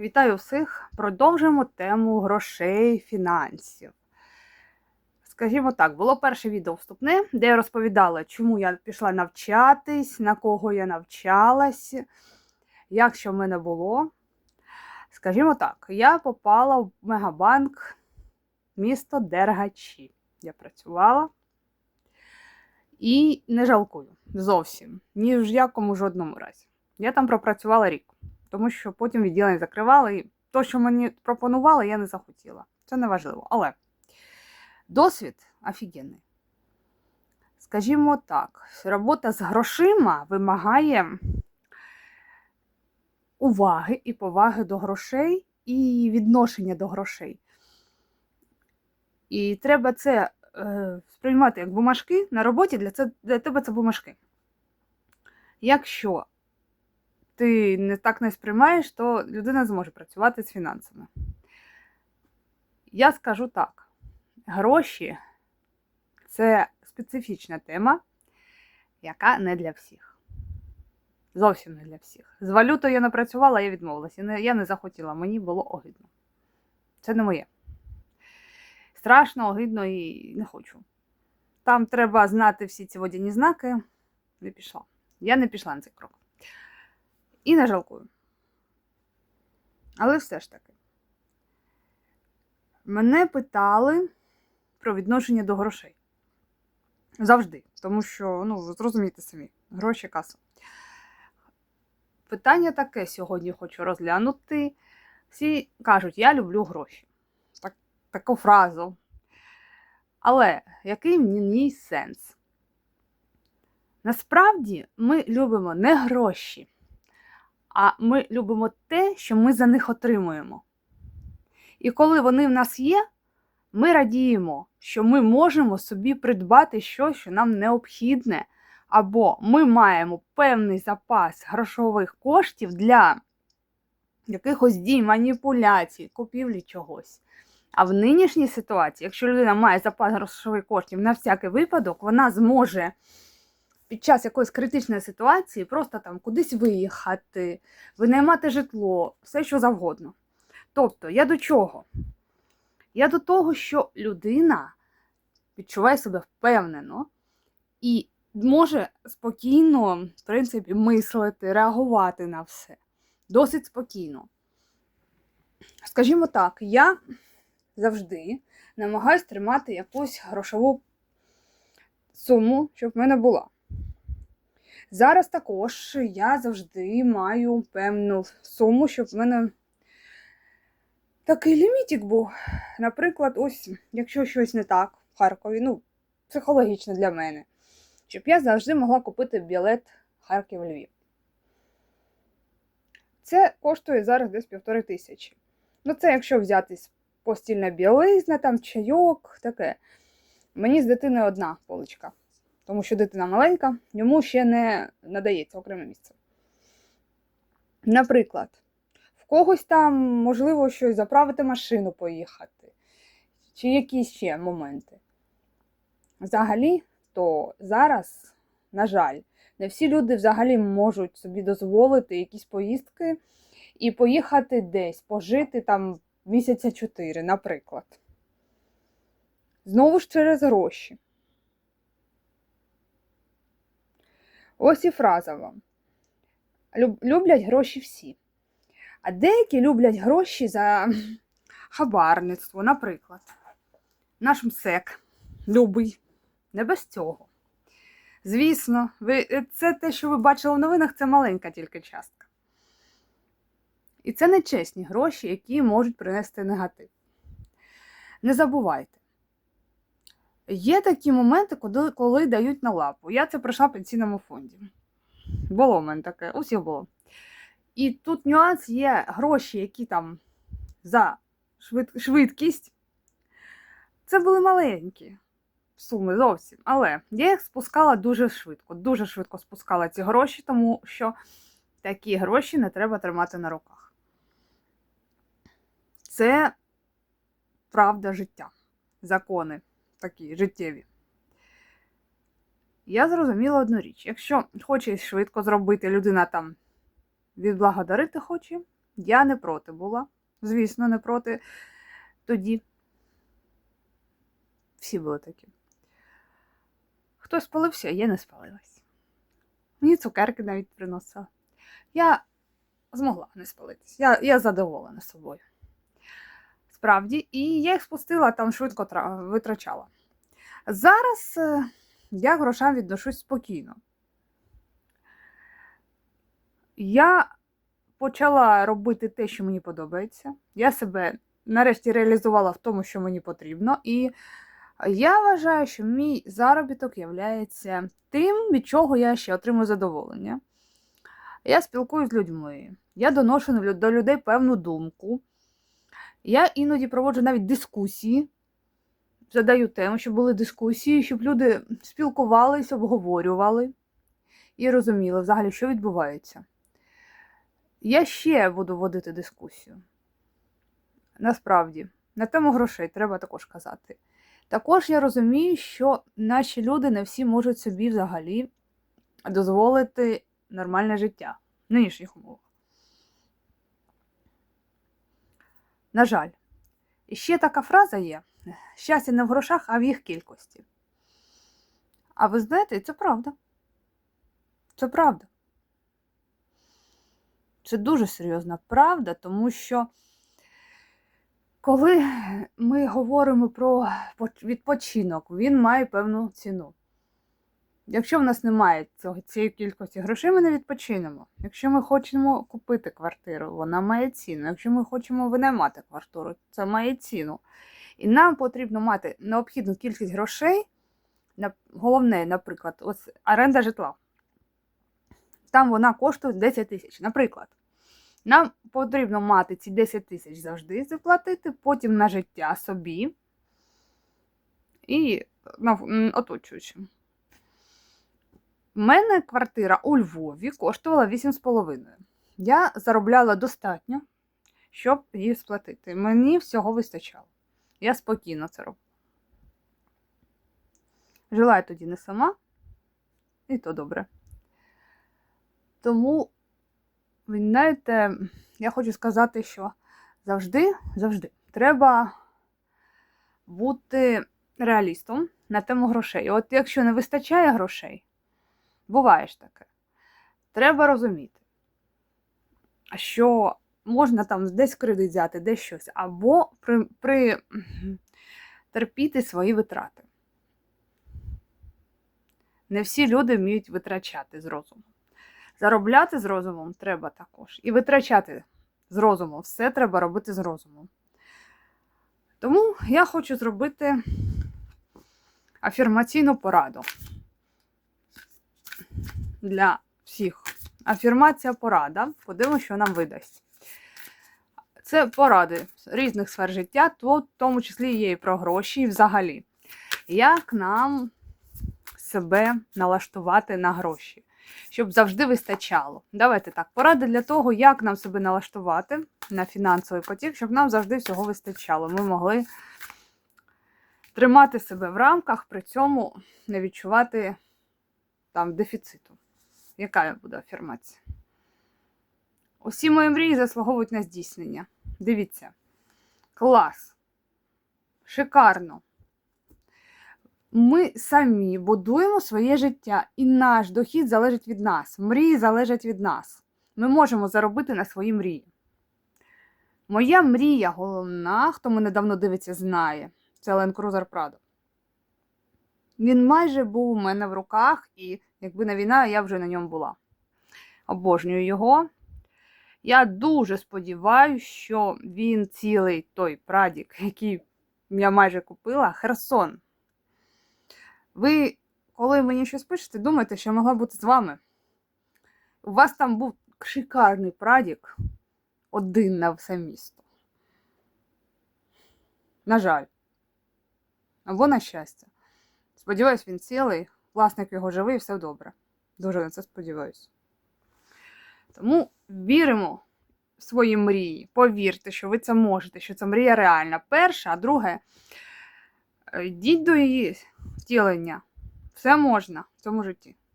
Вітаю всіх! Продовжуємо тему грошей, фінансів. Скажімо так, було перше відео вступне, де я розповідала, чому я пішла навчатись, на кого я навчалась, як що в мене було. Скажімо так, я попала в Мегабанк місто Дергачі. Я працювала і не жалкую зовсім, ні в якому жодному разі. Я там пропрацювала рік тому що потім відділення закривали, і то, що мені пропонували, я не захотіла. Це не важливо. Але досвід офігенний. Скажімо так, робота з грошима вимагає уваги і поваги до грошей і відношення до грошей. І треба це е, сприймати як бумажки на роботі, для, це, для тебе це бумажки. Якщо ти не так не сприймаєш, то людина зможе працювати з фінансами. Я скажу так: гроші це специфічна тема, яка не для всіх. Зовсім не для всіх. З валютою я не працювала, я відмовилася. Я не захотіла, мені було огидно. Це не моє. Страшно, огидно і не хочу. Там треба знати всі ці водяні знаки. Не пішла. Я не пішла на цей крок. І не жалкую. Але все ж таки, мене питали про відношення до грошей. Завжди. Тому що, ну, зрозумієте самі, гроші каса. Питання таке сьогодні хочу розглянути. Всі кажуть, я люблю гроші. Так, Таку фразу. Але який ній сенс? Насправді ми любимо не гроші а ми любимо те, що ми за них отримуємо. І коли вони в нас є, ми радіємо, що ми можемо собі придбати щось, що нам необхідне, або ми маємо певний запас грошових коштів для якихось дій, маніпуляцій, купівлі чогось. А в нинішній ситуації, якщо людина має запас грошових коштів на всякий випадок, вона зможе під час якоїсь критичної ситуації просто там кудись виїхати, винаймати житло, все що завгодно. Тобто, я до чого? Я до того, що людина відчуває себе впевнено і може спокійно, в принципі, мислити, реагувати на все. Досить спокійно. Скажімо так, я завжди намагаюся тримати якусь грошову суму, щоб в мене була. Зараз також я завжди маю певну суму, щоб в мене такий лімітик був. Наприклад, ось, якщо щось не так в Харкові, ну, психологічно для мене, щоб я завжди могла купити білет Харків-Львів. Це коштує зараз десь півтори тисячі. Ну, це якщо взяти постільна білизна, там чайок, таке. Мені з дитиною одна поличка тому що дитина маленька, йому ще не надається окреме місце. Наприклад, в когось там, можливо, щось заправити машину поїхати, чи якісь ще моменти. Взагалі, то зараз, на жаль, не всі люди взагалі можуть собі дозволити якісь поїздки і поїхати десь, пожити там місяця чотири, наприклад. Знову ж через гроші. Ось і фраза вам. Люблять гроші всі. А деякі люблять гроші за хабарництво, наприклад. Наш МСЕК любий, не без цього. Звісно, ви, це те, що ви бачили в новинах, це маленька тільки частка. І це не чесні гроші, які можуть принести негатив. Не забувайте, Є такі моменти, коли коли дають на лапу. Я це пройшла в пенсійному фонді. Було в мене таке, усіх було. І тут нюанс є гроші, які там за швид... швидкість. Це були маленькі суми зовсім. Але я їх спускала дуже швидко. Дуже швидко спускала ці гроші, тому що такі гроші не треба тримати на руках. Це правда життя, закони такі життєві. Я зрозуміла одну річ. Якщо хоче швидко зробити, людина там відблагодарити хоче, Я не проти була. Звісно, не проти тоді. Всі були такі. Хтось спалився, я не спалилась. Мені цукерки навіть приносила. Я змогла не спалитись. Я, я задоволена собою. Справді, і я їх спустила там швидко витрачала. Зараз е, я грошам відношусь спокійно. Я почала робити те, що мені подобається. Я себе нарешті реалізувала в тому, що мені потрібно. І я вважаю, що мій заробіток є тим, від чого я ще отримую задоволення. Я спілкуюсь з людьми, я доношу до людей певну думку. Я іноді проводжу навіть дискусії, задаю тему, щоб були дискусії, щоб люди спілкувались, обговорювали і розуміли взагалі, що відбувається. Я ще буду водити дискусію. Насправді, на тему грошей треба також казати. Також я розумію, що наші люди не всі можуть собі взагалі дозволити нормальне життя в нинішніх умовах. На жаль, і ще така фраза є: щастя не в грошах, а в їх кількості. А ви знаєте, це правда. Це правда. Це дуже серйозна правда, тому що коли ми говоримо про відпочинок, він має певну ціну. Якщо в нас немає цього, цієї кількості грошей, ми не відпочинемо. Якщо ми хочемо купити квартиру, вона має ціну. Якщо ми хочемо винаймати квартиру, це має ціну. І нам потрібно мати необхідну кількість грошей. Головне, наприклад, ось оренда житла. Там вона коштує 10 тисяч. Наприклад, нам потрібно мати ці 10 тисяч завжди заплатити, потім на життя собі і м, оточуючим. У мене квартира у Львові коштувала 8,5. Я заробляла достатньо, щоб її сплатити. Мені всього вистачало. Я спокійно це робила. Жила я тоді не сама, і то добре. Тому, ви знаєте, я хочу сказати, що завжди, завжди треба бути реалістом на тему грошей. От якщо не вистачає грошей, буває ж таке, треба розуміти, що можна там десь кредит взяти, десь щось, або при, при, терпіти свої витрати. Не всі люди вміють витрачати з розумом. Заробляти з розумом треба також. І витрачати з розумом. Все треба робити з розумом. Тому я хочу зробити афірмаційну пораду для всіх. Афірмація порада. Подивимося, що нам видасть. Це поради різних сфер життя, то в тому числі є і про гроші, і взагалі. Як нам себе налаштувати на гроші, щоб завжди вистачало. Давайте так, поради для того, як нам себе налаштувати на фінансовий потік, щоб нам завжди всього вистачало. Ми могли тримати себе в рамках, при цьому не відчувати там дефіциту. Яка буде афірмація? Усі мої мрії заслуговують на здійснення. Дивіться. Клас. Шикарно. Ми самі будуємо своє життя, і наш дохід залежить від нас. Мрії залежать від нас. Ми можемо заробити на свої мрії. Моя мрія головна, хто мене давно дивиться, знає. Це Land Cruiser Prado. Він майже був у мене в руках, і якби не війна, я вже на ньому була. Обожнюю його. Я дуже сподіваюся, що він цілий той прадік, який я майже купила, Херсон. Ви, коли мені щось пишете, думаєте, що могла бути з вами. У вас там був шикарний прадік один на все місто. На жаль. Або на щастя. Сподіваюсь, він цілий, власник його живий, і все добре. Дуже на це сподіваюся. Тому віримо в свої мрії. Повірте, що ви це можете, що це мрія реальна. Перша, а друге, е, йдіть до її втілення. Все можна в цьому житті.